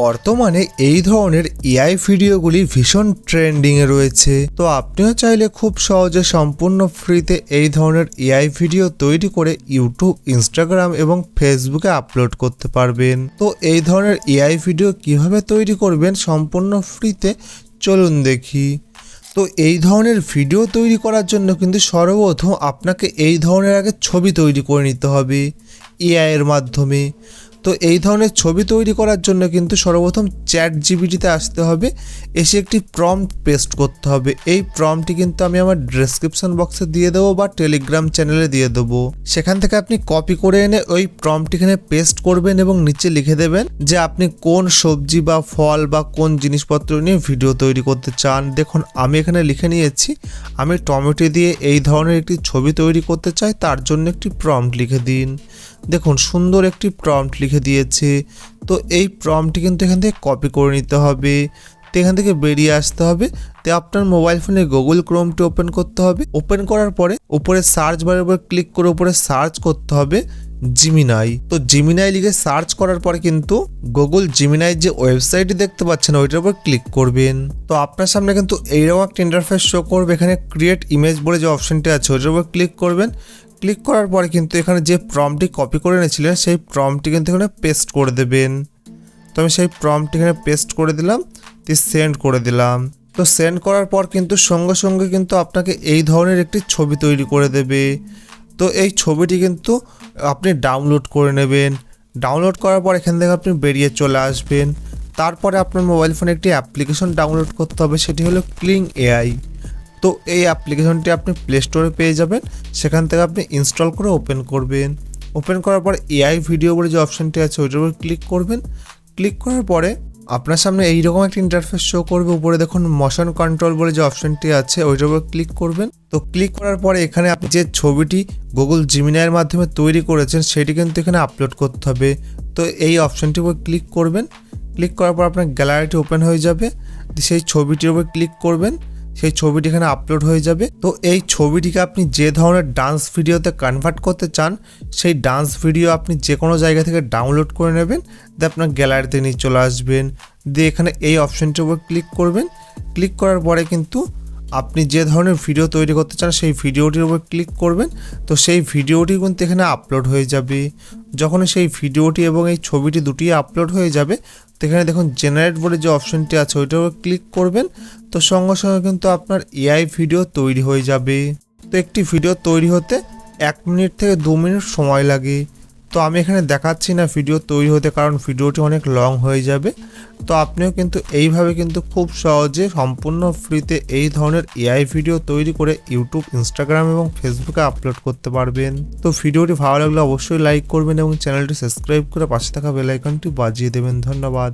বর্তমানে এই ধরনের এআই ভিডিওগুলি ভীষণ ট্রেন্ডিংয়ে রয়েছে। তো আপনিও চাইলে খুব সহজে সম্পূর্ণ ফ্রিতে এই ধরনের এআই ভিডিও তৈরি করে ইউটিউব ইনস্টাগ্রাম এবং ফেসবুকে আপলোড করতে পারবেন। তো এই ধরনের এআই ভিডিও কীভাবে তৈরি করবেন সম্পূর্ণ ফ্রিতে চলুন দেখি। তো এই ধরনের ভিডিও তৈরি করার জন্য কিন্তু সর্বপ্রথম আপনাকে এই ধরনের আগে ছবি তৈরি করে নিতে হবে। এআই এর মাধ্যমে। তো এই ধরনের ছবি তৈরি করার জন্য কিন্তু সর্বপ্রথম চ্যাট জিবিটিতে আসতে হবে। এসে একটি প্রম্পট পেস্ট করতে হবে। এই প্রম্পটটি কিন্তু আমি আমার ডেসক্রিপশন বক্সে দিয়ে দেবো বা টেলিগ্রাম চ্যানেলে দিয়ে দেবো। সেখান থেকে আপনি কপি করে এনে ওই প্রম্পট এখানে পেস্ট করবেন এবং নিচে লিখে দেবেন যে আপনি কোন সবজি বা ফল বা কোন জিনিসপত্র নিয়ে ভিডিও তৈরি করতে চান। দেখুন, আমি এখানে লিখে নিয়েছি, আমি টমেটো দিয়ে এই ধরনের একটি ছবি তৈরি করতে চাই, তার জন্য একটি প্রম্পট লিখে দিন। দেখুন, সুন্দর একটি প্রম্পট লিখে দিয়েছে। তো এই প্রম্পটটি কিন্তু এখান থেকে কপি করে নিতে হবে। তো এখান থেকে বেরিয়ে আসতে হবে। তো আপনার মোবাইল ফোনে গুগল ক্রোমটি ওপেন করতে হবে। ওপেন করার পরে উপরে সার্চ বারের উপর ক্লিক করে উপরে সার্চ করতে হবে জিমিনাই তো জিমিনাই লিখে সার্চ করার পরে কিন্তু গুগল জিমিনাই যে ওয়েবসাইটটি দেখতে পাচ্ছেন, ওইটার উপর ক্লিক করবেন। তো আপনার সামনে কিন্তু এইরকম একটা ইন্টারফেস শো করবে। এখানে ক্রিয়েট ইমেজ বলে যে অপশনটি আছে, ওইটার উপর ক্লিক করবেন। ক্লিক করার পরে কিন্তু এখানে যে প্রমটি কপি করে এনেছিলেন, সেই প্রমটি কিন্তু এখানে পেস্ট করে দেবেন। তো আমি সেই প্রমটি এখানে পেস্ট করে দিলাম, দিয়ে সেন্ড করে দিলাম। তো সেন্ড করার পর কিন্তু সঙ্গে সঙ্গে কিন্তু আপনাকে এই ধরনের একটি ছবি তৈরি করে দেবে। তো এই ছবিটি কিন্তু আপনি ডাউনলোড করে নেবেন। ডাউনলোড করার পর এখান থেকে আপনি বেরিয়ে চলে আসবেন। তারপরে আপনার মোবাইল ফোনে একটি অ্যাপ্লিকেশন ডাউনলোড করতে হবে, সেটি হলো ক্লিং এআই তো এই অ্যাপ্লিকেশনটি আপনি প্লে স্টোরে পেয়ে যাবেন। সেখান থেকে আপনি ইনস্টল করে ওপেন করবেন। ওপেন করার পর এআই ভিডিও বলে যে অপশনটি আছে, ওইটার উপর ক্লিক করবেন। ক্লিক করার পরে আপনার সামনে এইরকম একটা ইন্টারফেস শো করবে। উপরে দেখুন মোশন কন্ট্রোল বলে যে অপশনটি আছে, ওইটার উপর ক্লিক করবেন। তো ক্লিক করার পরে এখানে আপনি যে ছবিটি গুগল জিমিনাইয়ের মাধ্যমে তৈরি করেছেন, সেটি কিন্তু এখানে আপলোড করতে হবে। তো এই অপশনটির উপর ক্লিক করবেন। ক্লিক করার পর আপনার গ্যালারিটি ওপেন হয়ে যাবে। সেই ছবিটির উপর ক্লিক করবেন। সেই ছবিটি এখানে আপলোড হয়ে যাবে। তো এই ছবিটিকে আপনি যে ধরনের ডান্স ভিডিওতে কনভার্ট করতে চান, সেই ডান্স ভিডিও আপনি যে কোনো জায়গা থেকে ডাউনলোড করে নেবেন। দিয়ে আপনার গ্যালারিতে নিয়ে চলে আসবেন। দিয়ে এখানে এই অপশানটির উপর ক্লিক করবেন। ক্লিক করার পরে কিন্তু আপনি যে ধরনের ভিডিও তৈরি করতে চান, সেই ভিডিওটির উপর ক্লিক করবেন। তো সেই ভিডিওটি কিন্তু এখানে আপলোড হয়ে যাবে। যখন সেই ভিডিওটি এবং এই ছবিটি দুটি আপলোড হয়ে যাবে, তো এখানে দেখুন জেনারেট বলে যে অপশনটি আছে, ওইটার উপর ক্লিক করবেন। তো সঙ্গে সঙ্গে কিন্তু আপনার এআই ভিডিও তৈরি হয়ে যাবে। তো একটি ভিডিও তৈরি হতে এক মিনিট থেকে দু মিনিট সময় লাগে। তো আমি এখানে দেখাচ্ছি না ভিডিও তৈরি হতে, কারণ ভিডিওটি অনেক লং হয়ে যাবে। তো আপনিও কিন্তু এইভাবে কিন্তু খুব সহজে সম্পূর্ণ ফ্রিতে এই ধরনের এআই ভিডিও তৈরি করে ইউটিউব ইনস্টাগ্রাম এবং ফেসবুকে আপলোড করতে পারবেন। তো ভিডিওটি ভালো লাগলে অবশ্যই লাইক করবেন এবং চ্যানেলটি সাবস্ক্রাইব করে পাশে থাকা বেলাইকনটি বাজিয়ে দেবেন। ধন্যবাদ।